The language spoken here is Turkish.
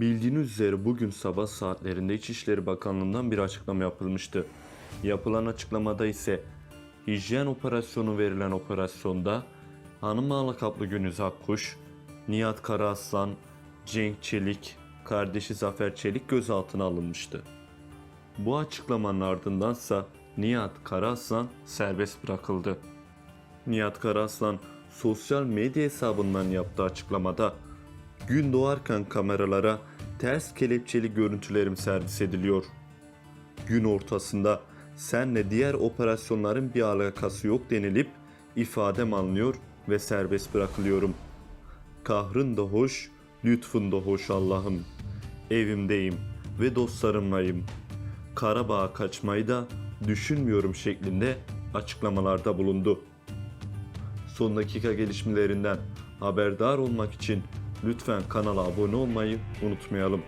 Bildiğiniz üzere bugün sabah saatlerinde İçişleri Bakanlığı'ndan bir açıklama yapılmıştı. Yapılan açıklamada ise hijyen operasyonu verilen operasyonda Hanım Ağla Kaplı Günüz Akkuş, Nihat Karaaslan, Cenk Çelik, kardeşi Zafer Çelik gözaltına alınmıştı. Bu açıklamanın ardındansa Nihat Karaaslan serbest bırakıldı. Nihat Karaaslan sosyal medya hesabından yaptığı açıklamada gün doğarken kameralara ters kelepçeli görüntülerim servis ediliyor. Gün ortasında senle diğer operasyonların bir alakası yok denilip ifadem alınıyor ve serbest bırakılıyorum. Kahrın da hoş, lütfun da hoş Allah'ım. Evimdeyim ve dostlarımlayım. Karabağ'a kaçmayı da düşünmüyorum şeklinde açıklamalarda bulundu. Son dakika gelişmelerinden haberdar olmak için lütfen kanala abone olmayı unutmayalım.